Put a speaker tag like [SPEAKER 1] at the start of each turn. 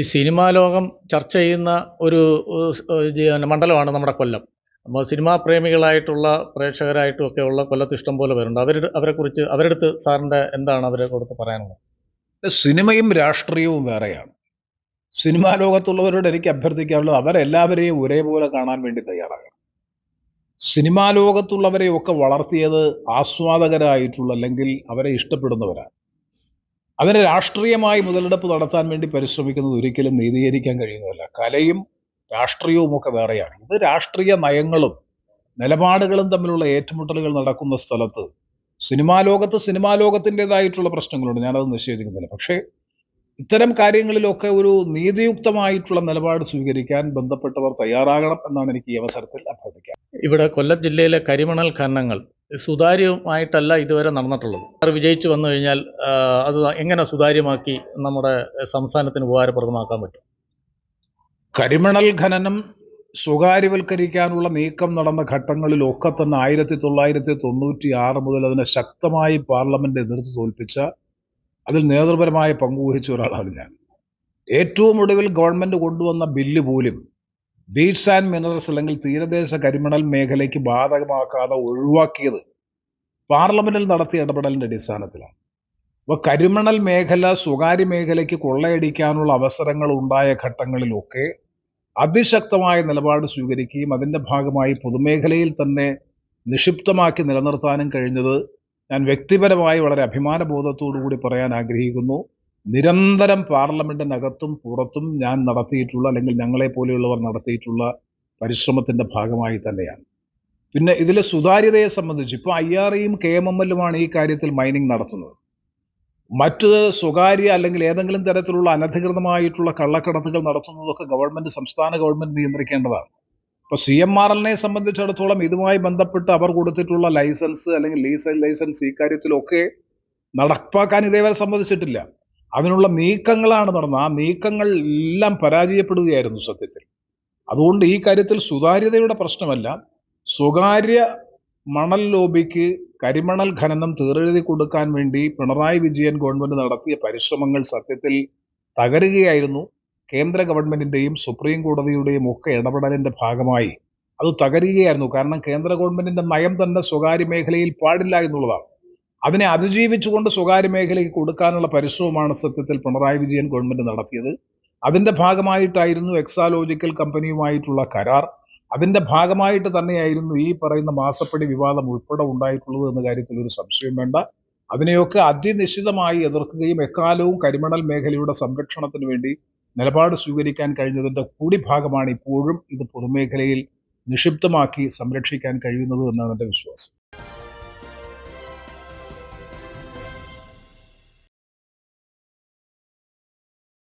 [SPEAKER 1] ഈ സിനിമാ ലോകം ചർച്ച ചെയ്യുന്ന ഒരു മണ്ഡലമാണ് നമ്മുടെ കൊല്ലം. അപ്പോൾ സിനിമാ പ്രേമികളായിട്ടുള്ള പ്രേക്ഷകരായിട്ടും ഒക്കെ ഉള്ള കൊല്ലത്ത് ഇഷ്ടം പോലെ പേരുണ്ട്. അവരുടെ അവരെക്കുറിച്ച് അവരുടെ അടുത്ത് സാറിന്റെ എന്താണ് അവരെ കൊടുത്ത് പറയാനുള്ളത്?
[SPEAKER 2] സിനിമയും രാഷ്ട്രീയവും വേറെയാണ്. സിനിമാ ലോകത്തുള്ളവരോട് എനിക്ക് അഭ്യർത്ഥിക്കാനുള്ളത് അവരെല്ലാവരെയും ഒരേപോലെ കാണാൻ വേണ്ടി തയ്യാറാകണം. സിനിമാ ലോകത്തുള്ളവരെയൊക്കെ വളർത്തിയത് ആസ്വാദകരായിട്ടുള്ള അല്ലെങ്കിൽ അവരെ ഇഷ്ടപ്പെടുന്നവരാണ്. അതിനെ രാഷ്ട്രീയമായി മുതലെടുപ്പ് നടത്താൻ വേണ്ടി പരിശ്രമിക്കുന്നത് ഒരിക്കലും നീതീകരിക്കാൻ കഴിയുന്നതല്ല. കലയും രാഷ്ട്രീയവും ഒക്കെ വേറെയാണ്. ഇത് രാഷ്ട്രീയ നയങ്ങളും നിലപാടുകളും തമ്മിലുള്ള ഏറ്റുമുട്ടലുകൾ നടക്കുന്ന സ്ഥലത്ത് സിനിമാ ലോകത്ത് സിനിമാ ലോകത്തിന്റെതായിട്ടുള്ള പ്രശ്നങ്ങളുണ്ട്. ഞാനത് നിഷേധിക്കുന്നില്ല. പക്ഷേ ഇത്തരം കാര്യങ്ങളിലൊക്കെ ഒരു നീതിയുക്തമായിട്ടുള്ള നിലപാട് സ്വീകരിക്കാൻ ബന്ധപ്പെട്ടവർ തയ്യാറാകണം എന്നാണ് എനിക്ക് ഈ അവസരത്തിൽ അഭ്യർത്ഥിക്കാം.
[SPEAKER 1] ഇവിടെ കൊല്ലം ജില്ലയിലെ കരിമണൽ ഖനനങ്ങൾ സുതാര്യമായിട്ടല്ല ഇതുവരെ നടന്നിട്ടുള്ളത്. സാർ വിജയിച്ചു വന്നു കഴിഞ്ഞാൽ അത് എങ്ങനെ സുതാര്യമാക്കി നമ്മുടെ സംസ്ഥാനത്തിന് ഉപകാരപ്രദമാക്കാൻ പറ്റും?
[SPEAKER 2] കരിമണൽ ഖനനം സ്വകാര്യവൽക്കരിക്കാനുള്ള നീക്കം നടന്ന ഘട്ടങ്ങളിലൊക്കെ തന്നെ ആയിരത്തി തൊള്ളായിരത്തി തൊണ്ണൂറ്റി ആറ് മുതൽ അതിനെ ശക്തമായി പാർലമെന്റ് എതിർത്ത് തോൽപ്പിച്ച അതിൽ നേതൃപരമായ പങ്കുവഹിച്ച ഒരാളാണ് ഞാൻ. ഏറ്റവും ഒടുവിൽ ഗവൺമെന്റ് കൊണ്ടുവന്ന ബില്ല് പോലും ബീച്ച് ആൻഡ് മിനറൽസ് അല്ലെങ്കിൽ തീരദേശ കരിമണൽ മേഖലയ്ക്ക് ബാധകമാക്കാതെ ഒഴിവാക്കിയത് പാർലമെന്റിൽ നടത്തിയ ഇടപെടലിന്റെ അടിസ്ഥാനത്തിലാണ്. അപ്പോൾ കരിമണൽ മേഖല സ്വകാര്യ മേഖലയ്ക്ക് കൊള്ളയടിക്കാനുള്ള അവസരങ്ങൾ ഉണ്ടായ ഘട്ടങ്ങളിലൊക്കെ അതിശക്തമായ നിലപാട് സ്വീകരിക്കുകയും അതിന്റെ ഭാഗമായി പൊതുമേഖലയിൽ തന്നെ നിക്ഷിപ്തമാക്കി നിലനിർത്താനും കഴിഞ്ഞത് ഞാൻ വ്യക്തിപരമായി വളരെ അഭിമാനബോധത്തോടു കൂടി പറയാൻ ആഗ്രഹിക്കുന്നു. നിരന്തരം പാർലമെന്റിനകത്തും പുറത്തും ഞാൻ നടത്തിയിട്ടുള്ള അല്ലെങ്കിൽ ഞങ്ങളെ പോലെയുള്ളവർ നടത്തിയിട്ടുള്ള പരിശ്രമത്തിന്റെ ഭാഗമായി തന്നെയാണ്. പിന്നെ ഇതിലെ സുതാര്യതയെ സംബന്ധിച്ച് ഇപ്പോൾ ഐ ആർ ഇയും കെ എം എം എല്ലുമാണ് ഈ കാര്യത്തിൽ മൈനിങ് നടത്തുന്നത്. മറ്റ് സ്വകാര്യ അല്ലെങ്കിൽ ഏതെങ്കിലും തരത്തിലുള്ള അനധികൃതമായിട്ടുള്ള കള്ളക്കടത്തുകൾ നടത്തുന്നതൊക്കെ ഗവൺമെന്റ് സംസ്ഥാന ഗവൺമെന്റ് നിയന്ത്രിക്കേണ്ടതാണ്. ഇപ്പൊ സി എം ആർ എല്ലിനെ സംബന്ധിച്ചിടത്തോളം ഇതുമായി ബന്ധപ്പെട്ട് അവർ കൊടുത്തിട്ടുള്ള ലൈസൻസ് അല്ലെങ്കിൽ ലീസ് ലൈസൻസ് ഈ കാര്യത്തിലൊക്കെ നടപ്പാക്കാൻ ഇതേവരെ സമ്മതിച്ചിട്ടില്ല. അതിനുള്ള നീക്കങ്ങളാണ് നടന്നത്. ആ നീക്കങ്ങൾ എല്ലാം പരാജയപ്പെടുകയായിരുന്നു സത്യത്തിൽ. അതുകൊണ്ട് ഈ കാര്യത്തിൽ സുതാര്യതയുടെ പ്രശ്നമല്ല. സ്വകാര്യ മണൽ ലോബിക്ക് കരിമണൽ ഖനനം തീറെഴുതി കൊടുക്കാൻ വേണ്ടി പിണറായി വിജയൻ ഗവൺമെന്റ് നടത്തിയ പരിശ്രമങ്ങൾ സത്യത്തിൽ തകരുകയായിരുന്നു. കേന്ദ്ര ഗവൺമെന്റിന്റെയും സുപ്രീം കോടതിയുടെയും ഒക്കെ ഇടപെടലിന്റെ ഭാഗമായി അത് തകരുകയായിരുന്നു. കാരണം കേന്ദ്ര ഗവൺമെന്റിന്റെ നയം തന്നെ സ്വകാര്യ മേഖലയിൽ പാടില്ല എന്നുള്ളതാണ്. അതിനെ അതിജീവിച്ചുകൊണ്ട് സ്വകാര്യ മേഖലയ്ക്ക് കൊടുക്കാനുള്ള പരിശ്രമമാണ് സത്യത്തിൽ പിണറായി വിജയൻ ഗവൺമെന്റ് നടത്തിയത്. അതിന്റെ ഭാഗമായിട്ടായിരുന്നു എക്സാലോജിക്കൽ കമ്പനിയുമായിട്ടുള്ള കരാർ. അതിന്റെ ഭാഗമായിട്ട് തന്നെയായിരുന്നു ഈ പറയുന്ന മാസപ്പടി വിവാദം ഉൾപ്പെടെ ഉണ്ടായിട്ടുള്ളത് എന്ന കാര്യത്തിൽ ഒരു സംശയം വേണ്ട. അതിനെയൊക്കെ അതിനിശ്ചിതമായി എതിർക്കുകയും എക്കാലവും കരിമണൽ മേഖലയുടെ സംരക്ഷണത്തിന് വേണ്ടി നിലപാട് സ്വീകരിക്കാൻ കഴിഞ്ഞതിന്റെ കൂടി ഭാഗമാണ് ഇപ്പോഴും ഇത് പൊതുമേഖലയിൽ നിക്ഷിപ്തമാക്കി സംരക്ഷിക്കാൻ കഴിയുന്നത് എന്നാണ് എന്റെ വിശ്വാസം.